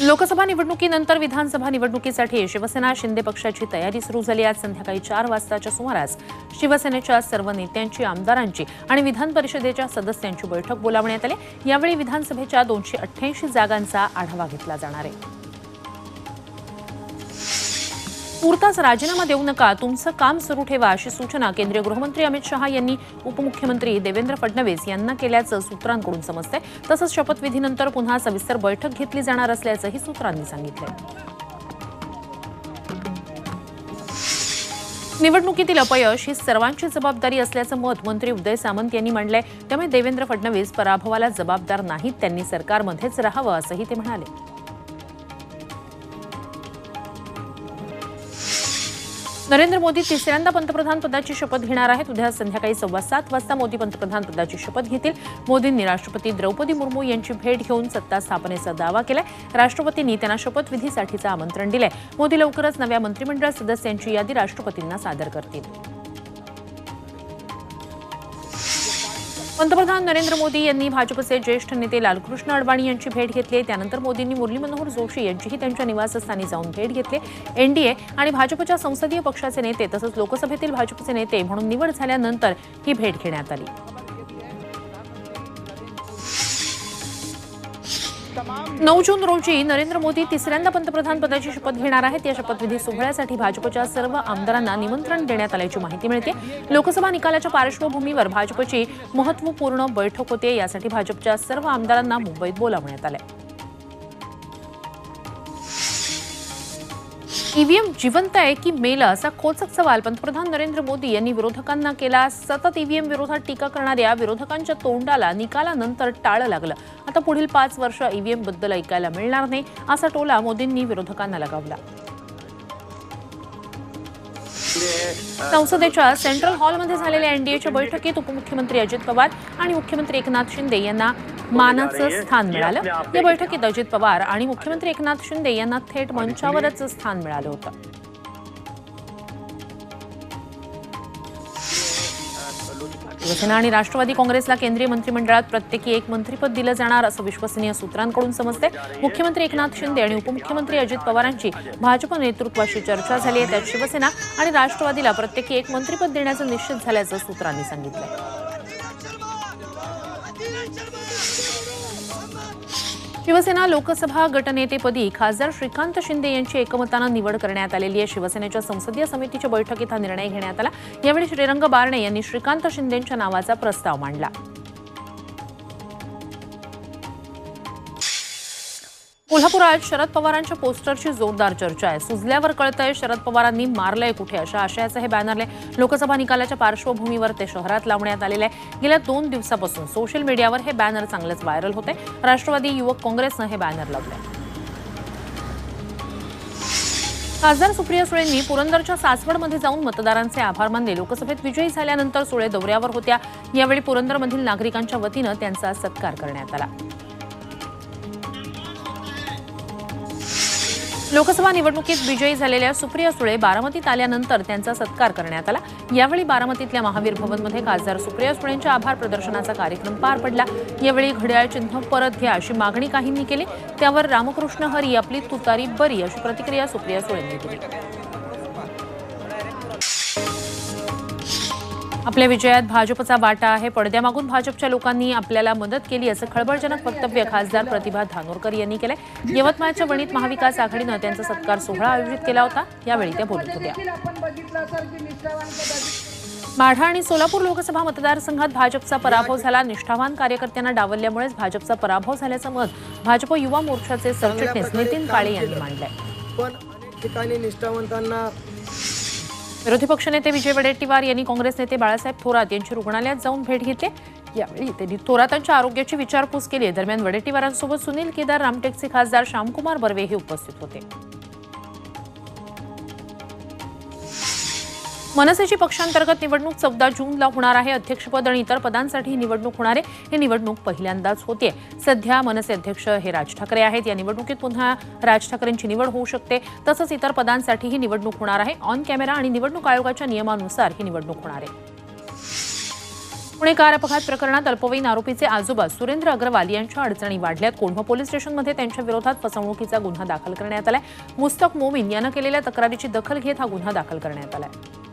लोकसभा निवडणुकीनंतर विधानसभा निवडणुकीसाठी शिवसेना शिंदे पक्षाची तयारी सुरू झाली. आज संध्याकाळी चार वाजताच्या सुमारास शिवसेनेच्या सर्व नेत्यांची आमदारांची आणि विधान परिषदेच्या सदस्यांची बैठक बोलावण्यात आली. यावेळी विधानसभेच्या दोनशे अठ्ठ्याऐंशी जागांचा आढावा घेतला जाणार आहे. तूर्तास राजीनामा देऊ नका तुमचं काम सुरू ठेवा अशी सूचना केंद्रीय गृहमंत्री अमित शहा यांनी उपमुख्यमंत्री देवेंद्र फडणवीस यांना केल्याचं सूत्रांकडून समजतंय. तसंच शपथविधीनंतर पुन्हा सविस्तर बैठक घेतली जाणार असल्याचंही सूत्रांनी सांगितलंय. निवडणुकीतील अपयश ही सर्वांची जबाबदारी असल्याचं मत मंत्री उदय सामंत यांनी मांडलंय. त्यामुळे देवेंद्र फडणवीस पराभवाला जबाबदार नाहीत त्यांनी सरकारमध्येच राहावं असंही ते म्हणाले. नरेंद्र मोदी तिसऱ्यांदा पंतप्रधान पदाची शपथ घेणार आहेत. उद्या संध्याकाळी सव्वा सात वाजता मोदी पंतप्रधान पदाची शपथ घेतील. मोदींनी राष्ट्रपती द्रौपदी मुर्मू यांची भेट घेऊन सत्ता स्थापनेचा दावा केलाय. राष्ट्रपतींनी त्यांना शपथविधीसाठीचं आमंत्रण दिलंय. मोदी लवकरच नव्या मंत्रिमंडळ सदस्यांची यादी राष्ट्रपतींना सादर करतील. पंतप्रधान नरेंद्र मोदी यांनी भाजपचे ज्येष्ठ नेते लालकृष्ण अडवाणी यांची भेट घेतली. त्यानंतर मोदींनी मुरली मनोहर जोशी यांचीही त्यांच्या निवासस्थानी जाऊन भेट घेतली. एनडीए आणि भाजपच्या संसदीय पक्षाचे नेते तसंच लोकसभेतील भाजपचे नेते म्हणून निवड झाल्यानंतर ही भेट घेण्यात आली. नऊ जून रोजी नरेंद्र मोदी तिसऱ्यांदा पंतप्रधान पदाची शपथ घेणार आहेत. या शपथविधी सोहळ्यासाठी भाजपच्या सर्व आमदारांना निमंत्रण देण्यात आल्याची माहिती मिळते. लोकसभा निकालाच्या पार्श्वभूमीवर भाजपची महत्त्वपूर्ण बैठक होते. यासाठी भाजपच्या सर्व आमदारांना मुंबईत बोलावण्यात आलंय. ईव्हीएम जिवंत आहे की मेलं? असा खोचक सवाल पंतप्रधान नरेंद्र मोदी यांनी विरोधकांना केला. सतत ईव्हीएम विरोधात टीका करणाऱ्या विरोधकांच्या तोंडाला निकालानंतर टाळं लागलं. आता पुढील पाच वर्ष ईव्हीएमबद्दल ऐकायला मिळणार नाही असा टोला मोदींनी विरोधकांना लगावला. संसदेच्या सेंट्रल हॉलमध्ये झालेल्या एनडीएच्या बैठकीत उपमुख्यमंत्री अजित पवार आणि मुख्यमंत्री एकनाथ शिंदे यांना मानाचं स्थान मिळालं. या बैठकीत अजित पवार आणि मुख्यमंत्री एकनाथ शिंदे यांना थेट मंचावरच स्थान मिळालं होतं. शिवसेना आणि राष्ट्रवादी काँग्रेसला केंद्रीय मंत्रिमंडळात प्रत्येकी एक मंत्रिपद दिलं जाणार असं विश्वसनीय सूत्रांकडून समजते. मुख्यमंत्री एकनाथ शिंदे आणि उपमुख्यमंत्री अजित पवारांची भाजप नेतृत्वाशी चर्चा झाली आहे. त्यात शिवसेना आणि राष्ट्रवादीला प्रत्येकी एक मंत्रिपद देण्याचं निश्चित झाल्याचं सूत्रांनी सांगितलं. शिवसेना लोकसभा गटनेतेपदी खासदार श्रीकांत शिंदे यांची एकमतानं निवड करण्यात आलेली आहे. शिवसेनेच्या संसदीय समितीच्या बैठकीत हा निर्णय घेण्यात आला. यावेळी श्रीरंग बारणे यांनी श्रीकांत शिंदेच्या नावाचा प्रस्ताव मांडला. कोल्हापुरात शरद पवारांच्या पोस्टरची जोरदार चर्चा आहे. सुजल्यावर कळतंय शरद पवारांनी मारलंय कुठे अशा आशयाचं हे बॅनरले लोकसभा निकालाच्या पार्श्वभूमीवर ते शहरात लावण्यात आलेले आहे. गेल्या दोन दिवसापासून सोशल मीडियावर हे बॅनर चांगलंच व्हायरल होते. राष्ट्रवादी युवक काँग्रेसनं हे बॅनर लावलंय. खासदार सुप्रिया सुळेंनी पुरंदरच्या सासवडमध्ये जाऊन मतदारांचे आभार मानले. लोकसभेत विजयी झाल्यानंतर सुळे दौऱ्यावर होत्या. यावेळी पुरंदरमधील नागरिकांच्या वतीनं त्यांचा सत्कार करण्यात आला. लोकसभा निवडणुकीत विजयी झालेल्या सुप्रिया सुळे बारामतीत आल्यानंतर त्यांचा सत्कार करण्यात आला. यावेळी बारामतीतल्या महावीर भवनमध्ये खासदार सुप्रिया सुळेंच्या आभार प्रदर्शनाचा कार्यक्रम पार पडला. यावेळी घड्याळ चिन्ह परत घ्या अशी मागणी काहींनी केली. त्यावर रामकृष्ण हरी आपली तुतारी बरी अशी प्रतिक्रिया सुप्रिया सुळेंनी दिली. आपल्या विजयात भाजपचा वाटा आहे. पडद्यामागून भाजपच्या लोकांनी आपल्याला मदत केली असं खळबळजनक वक्तव्य खासदार प्रतिभा धानोरकर यांनी केलंय. यवतमाळच्या वणीत महाविकास आघाडीनं त्यांचा सत्कार सोहळा आयोजित केला होता. यावेळी त्या बोलत होत्या. माढा आणि सोलापूर लोकसभा मतदारसंघात भाजपचा पराभव झाला. निष्ठावान कार्यकर्त्यांना डावलल्यामुळेच भाजपचा पराभव झाल्याचं मत भाजप युवा मोर्चाचे सरचिटणीस नितीन काळे यांनी मांडलंय. पण अनेक ठिकाणी निष्ठावंतांना विरोधी पक्षनेते विजय वडेट्टीवार यांनी काँग्रेस नेते बाळासाहेब थोरात यांची रुग्णालयात जाऊन भेट घेतली. यावेळी त्यांनी थोरातांच्या आरोग्याची विचारपूस केली. दरम्यान वडेट्टीवारांसोबत सुनील केदार रामटेकचे खासदार श्यामकुमार बर्वेही उपस्थित होते. मनसेची पक्षांतर्गत निवडणूक चौदा जूनला होणार आहे. अध्यक्षपद आणि इतर पदांसाठी ही निवडणूक होणार आहे. ही निवडणूक पहिल्यांदाच होते सध्या मनसे अध्यक्ष हे राज ठाकरे आहेत. या निवडणुकीत पुन्हा राज ठाकरेंची निवड होऊ शकते. तसंच इतर पदांसाठी ही निवडणूक होणार आहे. ऑन कॅमेरा आणि निवडणूक आयोगाच्या नियमानुसार ही निवडणूक होणार आहे. पुणे कार अपघात प्रकरणात अल्पवयीन आरोपीचे आजोबा सुरेंद्र अग्रवाल यांच्या अडचणी वाढल्यात. कोंढवा पोलीस स्टेशनमध्ये त्यांच्या विरोधात फसवणुकीचा गुन्हा दाखल करण्यात आलाय. मुस्तक मोमीन यानं केलेल्या तक्रारीची दखल घेत हा गुन्हा दाखल करण्यात आलाय.